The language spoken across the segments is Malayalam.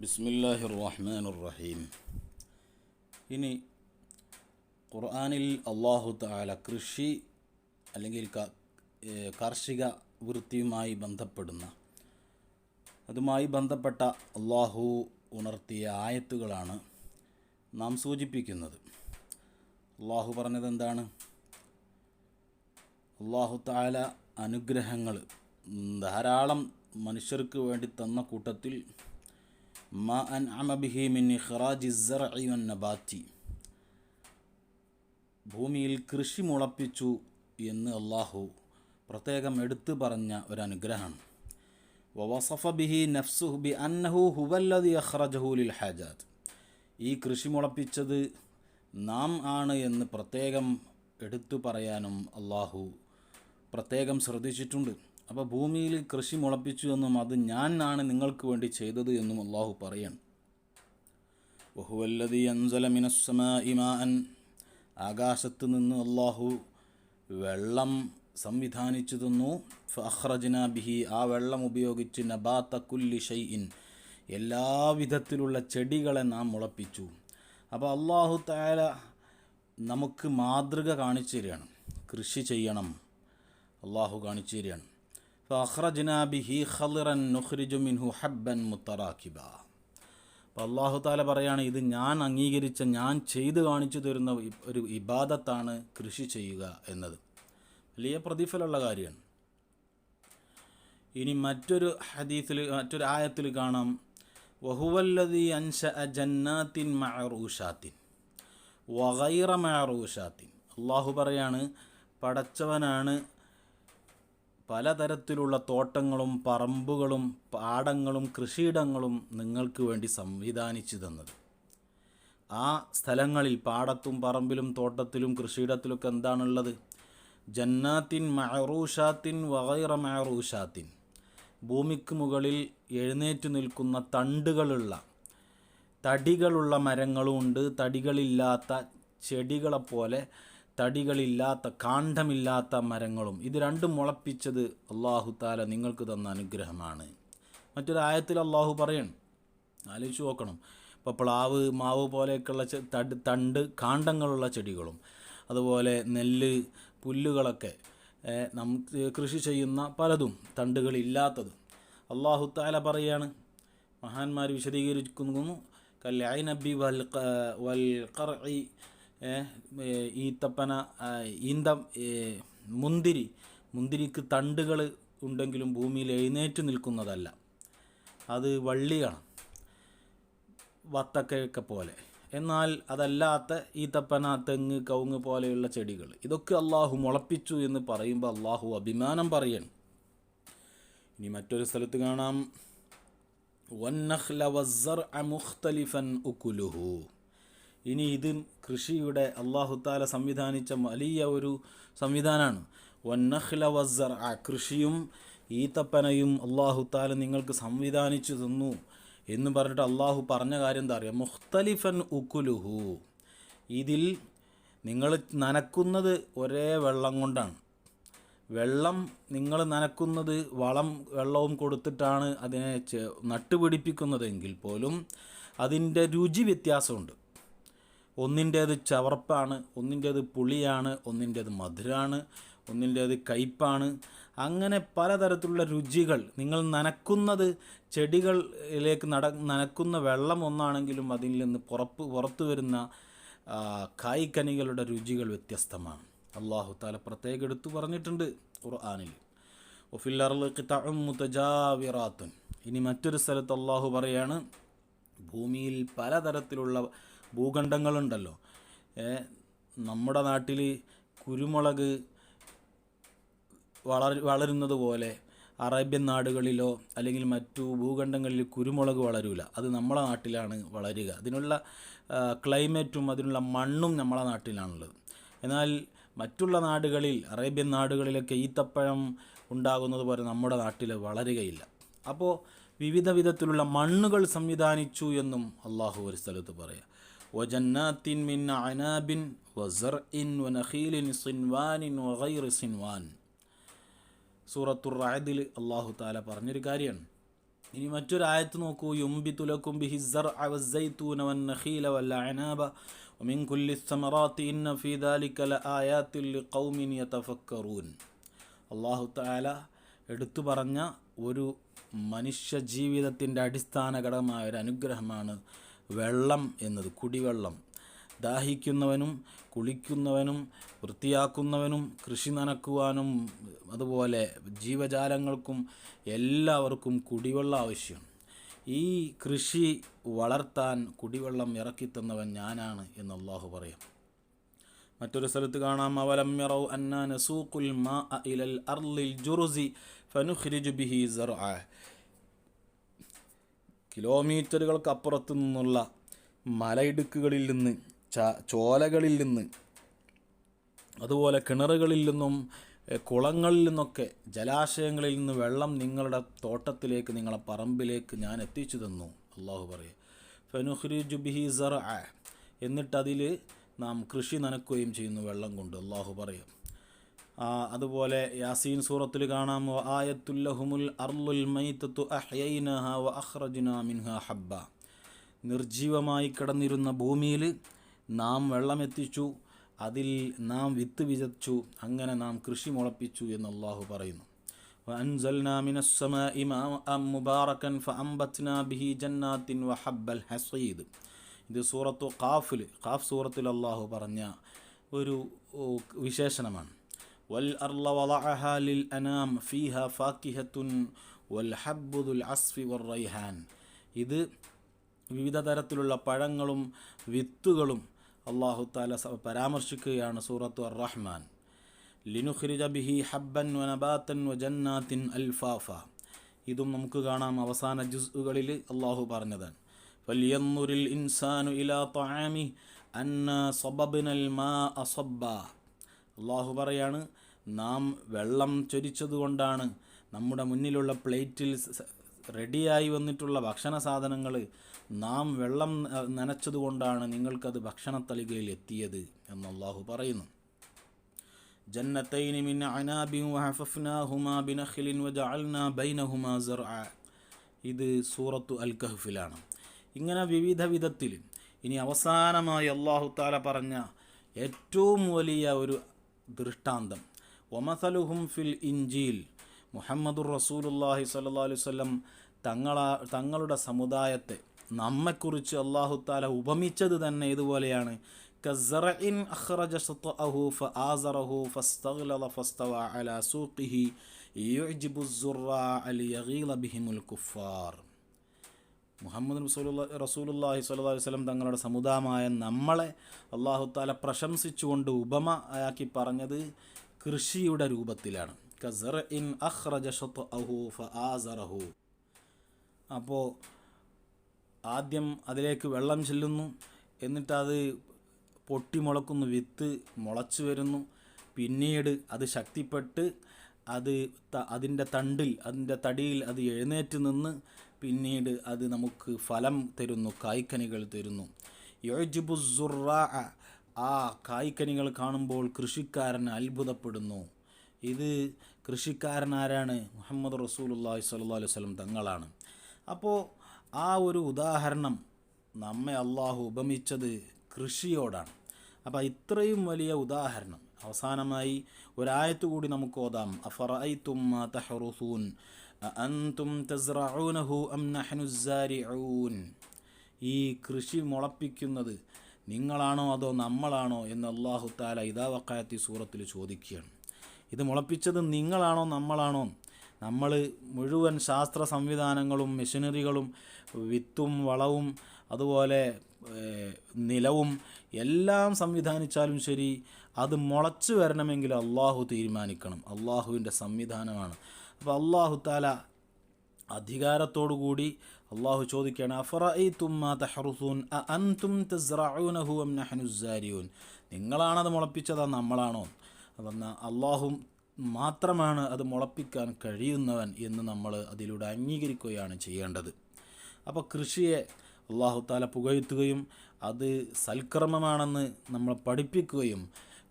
ബിസ്മില്ലാഹി റഹ്മാൻ റഹീം ഇനി ഖുർആനിൽ അള്ളാഹു താല കൃഷി അല്ലെങ്കിൽ കാർഷിക വൃത്തിയുമായി ബന്ധപ്പെടുന്ന അതുമായി ബന്ധപ്പെട്ട അള്ളാഹു ഉണർത്തിയ ആയത്തുകളാണ് നാം സൂചിപ്പിക്കുന്നത്. അള്ളാഹു പറഞ്ഞത് എന്താണ് അള്ളാഹു താല അനുഗ്രഹങ്ങൾ ധാരാളം മനുഷ്യർക്ക് വേണ്ടി തന്ന കൂട്ടത്തിൽ മ അൻ അമബിഹി മിൻ ഭൂമിയിൽ കൃഷി മുളപ്പിച്ചു എന്ന് അള്ളാഹു പ്രത്യേകം എടുത്തു പറഞ്ഞ ഒരനുഗ്രഹമാണ്. വവസഫ ബിഹി നഫ്സുഹു ബി അന്നഹു ഹുവല്ലതി അഹ്റജഹുലിൽ ഹജാദ് ഈ കൃഷി മുളപ്പിച്ചത് നാം ആണ് എന്ന് പ്രത്യേകം എടുത്തു പറയാനും അള്ളാഹു പ്രത്യേകം ശ്രദ്ധിച്ചിട്ടുണ്ട്. അപ്പോൾ ഭൂമിയിൽ കൃഷി മുളപ്പിച്ചു എന്നും അത് ഞാൻ ആണ് നിങ്ങൾക്ക് വേണ്ടി ചെയ്തത് എന്നും അള്ളാഹു പറയാണ്. ബഹുവല്ലതി അൻസല മിനസ്സമാഇ മാഅൻ. ആകാശത്ത് നിന്ന് അള്ളാഹു വെള്ളം സംവിധാനിച്ചു തന്നു. ഫഹ്റജ്ന ബിഹി. ആ വെള്ളം ഉപയോഗിച്ച് നബാത്ത കുല്ലി ഷൈഇൻ. എല്ലാ വിധത്തിലുള്ള ചെടികളെ നാം മുളപ്പിച്ചു. അപ്പോൾ അള്ളാഹു താല നമുക്ക് മാതൃക കാണിച്ചു തരികയാണ്. കൃഷി ചെയ്യണം. അള്ളാഹു കാണിച്ചു തരികയാണ്. ഫഹ്റജ്ന ബിഹി ഖളിറൻ നുഖ്രിജു മിൻഹു ഹബ്ബൻ മുത്തറാക്കിബ അപ്പോൾ അള്ളാഹു താല പറയാണ് ഇത് ഞാൻ അംഗീകരിച്ച ഞാൻ ചെയ്തു കാണിച്ചു തരുന്ന ഒരു ഇബാദത്താണ് കൃഷി ചെയ്യുക എന്നത്. വലിയ പ്രതിഫലമുള്ള കാര്യമാണ്. ഇനി മറ്റൊരു ഹദീസിൽ മറ്റൊരു ആയത്തിൽ കാണാം. വഹുവല്ലതി അൻഷ ജന്നാത്തിൻ മഅറൂഷാത്തിൻ വഗൈറ മഅറൂഷാത്തിൻ. അള്ളാഹു പറയാണ് പടച്ചവനാണ് പലതരത്തിലുള്ള തോട്ടങ്ങളും പറമ്പുകളും പാടങ്ങളും കൃഷിയിടങ്ങളും നിങ്ങൾക്ക് വേണ്ടി സംവിധാനിച്ചു തന്നത്. ആ സ്ഥലങ്ങളിൽ പാടത്തും പറമ്പിലും തോട്ടത്തിലും കൃഷിയിടത്തിലൊക്കെ എന്താണുള്ളത്? ജന്നാത്തിൻ മഹറൂഷാത്തിൻ വകൈറ മഹറൂഷാത്തിൻ ഭൂമിക്ക് മുകളിൽ എഴുന്നേറ്റ് നിൽക്കുന്ന തണ്ടുകളുള്ള തടികളുള്ള മരങ്ങളുമുണ്ട് തടികളില്ലാത്ത ചെടികളെപ്പോലെ തടികളില്ലാത്ത കാണ്ഡമില്ലാത്ത മരങ്ങളും. ഇത് രണ്ടും മുളപ്പിച്ചത് അള്ളാഹു താല നിങ്ങൾക്ക് തന്ന അനുഗ്രഹമാണ്. മറ്റൊരു ആയത്തിൽ അള്ളാഹു പറയണം. ആലോചിച്ച് നോക്കണം. ഇപ്പോൾ പ്ലാവ് മാവ് പോലെയൊക്കെയുള്ള തണ്ട് കാണ്ഡങ്ങളുള്ള ചെടികളും അതുപോലെ നെല്ല് പുല്ലുകളൊക്കെ നമുക്ക് കൃഷി ചെയ്യുന്ന പലതും തണ്ടുകളില്ലാത്തത്. അള്ളാഹു താല പറയാണ് മഹാന്മാർ വിശദീകരിക്കുന്നു കല്ലൈനബി വൽ വൽ ഏ, ഈത്തപ്പന തപ്പന ഈന്തം മുന്തിരി മുന്തിരിക്ക് തണ്ടുകൾ ഉണ്ടെങ്കിലും ഭൂമിയിൽ എഴുന്നേറ്റ് നിൽക്കുന്നതല്ല. അത് വള്ളിയാണ്. വത്തക്കയൊക്കെ പോലെ. എന്നാൽ അതല്ലാത്ത ഈത്തപ്പന തെങ്ങ് കവുങ്ങ് പോലെയുള്ള ചെടികൾ. ഇതൊക്കെ അള്ളാഹു മുളപ്പിച്ചു എന്ന് പറയുമ്പോൾ അള്ളാഹു അഭിമാനം പറയണം. ഇനി മറ്റൊരു സ്ഥലത്ത് കാണാം. ഉക്കുലുഹു ഇനി ഇത് കൃഷിയുടെ അള്ളാഹുത്താല സംവിധാനിച്ച വലിയ ഒരു സംവിധാനമാണ് വന്നഖ്ല വസ്സർ കൃഷിയും ഈത്തപ്പനയും അള്ളാഹുത്താല നിങ്ങൾക്ക് സംവിധാനിച്ചു തന്നു എന്ന് പറഞ്ഞിട്ട് അള്ളാഹു പറഞ്ഞ കാര്യം എന്താ പറയുക മുഖ്തലിഫൻ ഉക്കുലുഹു ഇതിൽ നിങ്ങൾ നനക്കുന്നത് ഒരേ വെള്ളം കൊണ്ടാണ്. വെള്ളം നിങ്ങൾ നനക്കുന്നത് വളം വെള്ളവും കൊടുത്തിട്ടാണ് അതിനെ നട്ടുപിടിപ്പിക്കുന്നതെങ്കിൽ പോലും അതിന്റെ രുചി വ്യത്യാസമുണ്ട്. ഒന്നിന്റേത് ചവർപ്പാണ് ഒന്നിന്റേത് പുളിയാണ് ഒന്നിന്റേത് മധുരമാണ് ഒന്നിന്റേത് കയ്പ്പാണ് അങ്ങനെ പലതരത്തിലുള്ള രുചികൾ. നിങ്ങൾ നനക്കുന്നത് ചെടികളിലേക്ക് നട നനക്കുന്ന വെള്ളം ഒന്നാണെങ്കിലും അതിൽ നിന്ന് പുറപ്പ് പുറത്തു വരുന്ന കായ്ക്കനികളുടെ രുചികൾ വ്യത്യസ്തമാണ്. അള്ളാഹു താല പ്രത്യേകം എടുത്തു പറഞ്ഞിട്ടുണ്ട് ഖുർആാനിൽ. മുതജാവിറാത്തുൻ. ഇനി മറ്റൊരു സ്ഥലത്ത് അള്ളാഹു പറയാണ് ഭൂമിയിൽ പലതരത്തിലുള്ള ഭൂഖണ്ഡങ്ങളുണ്ടല്ലോ. നമ്മുടെ നാട്ടിൽ കുരുമുളക് വളർ വളരുന്നത് പോലെ അറേബ്യൻ നാടുകളിലോ അല്ലെങ്കിൽ മറ്റു ഭൂഖണ്ഡങ്ങളിൽ കുരുമുളക് വളരൂല. അത് നമ്മളെ നാട്ടിലാണ് വളരുക. അതിനുള്ള ക്ലൈമറ്റും അതിനുള്ള മണ്ണും നമ്മളെ നാട്ടിലാണുള്ളത്. എന്നാൽ മറ്റുള്ള നാടുകളിൽ അറേബ്യൻ നാടുകളിലൊക്കെ ഈത്തപ്പഴം ഉണ്ടാകുന്നത് പോലെ നമ്മുടെ നാട്ടിൽ വളരുകയില്ല. അപ്പോൾ വിവിധ വിധത്തിലുള്ള മണ്ണുകൾ സംവിധാനിച്ചു എന്നും അള്ളാഹു ഒരു സ്ഥലത്ത് പറയാം. വജന്നാത്തിൻ മിൻ അനാബിൻ വസർ ഇൻ വനഖീലിൻ സിൻവാനിൻ വഗൈർ സിൻവാൻ സൂറത്തുർ റായദിൽ അള്ളാഹു താല പറഞ്ഞൊരു കാര്യമാണ് ഇനി മറ്റൊരു ആയത്ത് നോക്കൂ. യുംബി തുലക്കും ബിഹി സർ അവസൈത്തൂന വൻ നഖീല വല്ല അനാബ ഒമിൻ കുല്ലി സമറാത്തി ഇന്ന ഫീദാലിക്കല ആയാത്തിൽ കൗമിൻ യതഫക്കറൂൻ. അള്ളാഹു താല എടുത്തു പറഞ്ഞ ഒരു മനുഷ്യ ജീവിതത്തിന്റെ അടിസ്ഥാന ഘടകമായ ഒരു അനുഗ്രഹമാണ് വെള്ളം എന്നത് കുടിവെള്ളം. ദാഹിക്കുന്നവനും കുളിക്കുന്നവനും വൃത്തിയാക്കുന്നവനും കൃഷി നനക്കുവാനും അതുപോലെ ജീവജാലങ്ങൾക്കും എല്ലാവർക്കും കുടിവെള്ളം ആവശ്യമാണ് ഈ കൃഷി വളർത്താൻ കുടിവെള്ളം ഇറക്കിത്തന്നവൻ ഞാനാണ് എന്ന് അള്ളാഹു പറയും. മറ്റൊരു സ്ഥലത്ത് കാണാം. അവലം യറൗ അന്നാ മാ ഇലൽ അർളിൽ ജുറുസി ഫനുഖ്രിജു ബിഹി സർഅ കിലോമീറ്ററുകൾക്ക് അപ്പുറത്തു നിന്നുള്ള മലയിടുക്കുകളിൽ നിന്ന് ച ചോലകളിൽ നിന്ന് അതുപോലെ കിണറുകളിൽ നിന്നും കുളങ്ങളിൽ നിന്നൊക്കെ ജലാശയങ്ങളിൽ നിന്ന് വെള്ളം നിങ്ങളുടെ തോട്ടത്തിലേക്ക് നിങ്ങളുടെ പറമ്പിലേക്ക് ഞാൻ എത്തിച്ചു തന്നു. അള്ളാഹു പറയും ഫെനുഹ്രി ജുബിഹി സർ എന്നിട്ടതിൽ നാം കൃഷി നനക്കുകയും ചെയ്യുന്നു വെള്ളം കൊണ്ട്. അള്ളാഹു പറയും അതുപോലെ യാസീൻ സൂറത്തിൽ കാണാം "വ ആയത്തുല്ലഹുമുൽ അർലുൽ മൈത്തത്തു അഹ്യൈനഹ വ അഖ്റജ്നാ മിൻഹ ഹബ്ബ നിർജീവമായി കിടന്നിരുന്ന ഭൂമിയിൽ നാം വെള്ളമെത്തിച്ചു അതിൽ നാം വിത്ത് വിതച്ചു അങ്ങനെ നാം കൃഷി മുളപ്പിച്ചു എന്ന് അള്ളാഹു പറയുന്നു وأنزلنا من السماء ماء مباركا فأنبتنا به جنات وحب الحصيد ഇത് സൂറത്തു ഖാഫിൽ ഖാഫ് സൂറത്തിൽ അള്ളാഹു പറഞ്ഞ ഒരു ഓ, വിശേഷണമാണ് വൽ وضعها للأنام ലിൽ അനാം والحب ذو വൽ والريحان. ഇത് വിവിധ തരത്തിലുള്ള പഴങ്ങളും വിത്തുകളും അള്ളാഹു താല പരാമർശിക്കുകയാണ് സൂറത്തു അർ റഹ്മാൻ ലിനുഖ്രിജ ബിഹി ഹബ്ബൻ വനബാത്തൻ വജന്നാത്തിൻ അൽഫാഫ. ഇതും നമുക്ക് കാണാം അവസാന ജുസുകളിൽ അള്ളാഹു പറഞ്ഞതാണ്. ഫലിയന്നുരിൽ ഇൻസാനു ഇലാ തൊആമി അന്ന സൊബബിനൽ മാ അസബ്ബ അള്ളാഹു പറയാണ് നാം വെള്ളം ചൊരിച്ചതുകൊണ്ടാണ് നമ്മുടെ മുന്നിലുള്ള പ്ലേറ്റിൽ റെഡിയായി വന്നിട്ടുള്ള ഭക്ഷണ സാധനങ്ങൾ നാം വെള്ളം നനച്ചതുകൊണ്ടാണ് നിങ്ങൾക്കത് ഭക്ഷണത്തളികയിൽ എത്തിയത് എന്ന് പറയുന്നു. ബിനഖിലിൻ ബൈനഹുമാ ഇത് സൂറത്തു അൽ കഹ്ഫിലാണ് ഇങ്ങനെ വിവിധ വിധത്തിൽ ഇനി അവസാനമായി അള്ളാഹു താല പറഞ്ഞ ഏറ്റവും വലിയ ഒരു ദൃഷ്ടാന്തം ഒമസലുഹും ഫിൽ ഇഞ്ചീൽ മുഹമ്മദുർ റസൂലുല്ലാഹി സല്ലല്ലാഹു അലൈഹി വസല്ലം തങ്ങളാ തങ്ങളുടെ സമുദായത്തെ നമ്മെക്കുറിച്ച് അള്ളാഹു താല ഉപമിച്ചത് തന്നെ ഇതുപോലെയാണ് كزرع أخرج شطأه فآزره فاستغلظ فاستوى على سوقه يعجب الزراع ليغيظ بهم الكفار മുഹമ്മദ് റസൂലുള്ള റസൂലുല്ലാഹി സ്വല്ലല്ലാഹി അലൈഹി വസല്ലം തങ്ങളുടെ സമുദായമായ നമ്മളെ അള്ളാഹു താല പ്രശംസിച്ചുകൊണ്ട് ഉപമ ആക്കി പറഞ്ഞത് കൃഷിയുടെ രൂപത്തിലാണ്. ഫആസറഹു. അപ്പോൾ ആദ്യം അതിലേക്ക് വെള്ളം ചെല്ലുന്നു. എന്നിട്ടത് പൊട്ടിമുളക്കുന്നു വിത്ത് മുളച്ചു വരുന്നു. പിന്നീട് അത് ശക്തിപ്പെട്ട് അത് അതിന്റെ തണ്ടിൽ അതിന്റെ തടിയിൽ അത് എഴുന്നേറ്റ് നിന്ന് പിന്നീട് അത് നമുക്ക് ഫലം തരുന്നു കായ്ക്കനികൾ തരുന്നു. യോജിബുസുറാ ആ കായ്ക്കനികൾ കാണുമ്പോൾ കൃഷിക്കാരൻ അത്ഭുതപ്പെടുന്നു. ഇത് കൃഷിക്കാരൻ ആരാണ് മുഹമ്മദ് റസൂലുള്ളാഹി സ്വല്ലല്ലാഹു അലൈഹി വസല്ലം തങ്ങളാണ്. അപ്പോൾ ആ ഒരു ഉദാഹരണം നമ്മെ അള്ളാഹു ഉപമിച്ചത് കൃഷിയോടാണ്. അപ്പോൾ ഇത്രയും വലിയ ഉദാഹരണം. അവസാനമായി ഒരായത്ത് കൂടി നമുക്ക് ഓതാം. അം ഈ കൃഷി മുളപ്പിക്കുന്നത് നിങ്ങളാണോ അതോ നമ്മളാണോ എന്ന് അള്ളാഹു താല ഇതാ വക്കായത്തി സൂറത്തിൽ ചോദിക്കുകയാണ്. ഇത് മുളപ്പിച്ചത് നിങ്ങളാണോ നമ്മളാണോ? നമ്മൾ മുഴുവൻ ശാസ്ത്ര സംവിധാനങ്ങളും മെഷീനറികളും വിത്തും വളവും അതുപോലെ നിലവും എല്ലാം സംവിധാനിച്ചാലും ശരി അത് മുളച്ചു വരണമെങ്കിൽ അള്ളാഹു തീരുമാനിക്കണം. അള്ളാഹുവിന്റെ സംവിധാനമാണ്. അപ്പോൾ അള്ളാഹു താല അധികാരത്തോടു കൂടി അള്ളാഹു ചോദിക്കുകയാണ് അഫറൈത്തും മാ തഹറുസൂൻ? അ തസ്റഊനഹു അം മുളപ്പിച്ചതാ നമ്മളാണോ? അതെന്ന അള്ളാഹു മാത്രമാണ് അത് മുളപ്പിക്കാൻ കഴിയുന്നവൻ എന്ന് നമ്മൾ അതിലൂടെ അംഗീകരിക്കുകയാണ് ചെയ്യേണ്ടത്. അപ്പോൾ കൃഷിയെ അള്ളാഹു താല പുകഴ്ത്തുകയും അത് സൽക്രമമാണെന്ന് നമ്മൾ പഠിപ്പിക്കുകയും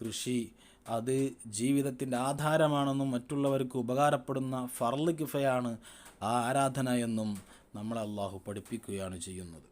കൃഷി അത് ജീവിതത്തിന്റെ ആധാരമാണെന്നും മറ്റുള്ളവർക്ക് ഉപകാരപ്പെടുന്ന ഫർൾ കിഫയാണ് ആ ആരാധന എന്നും നമ്മളെ അള്ളാഹു പഠിപ്പിക്കുകയാണ് ചെയ്യുന്നത്.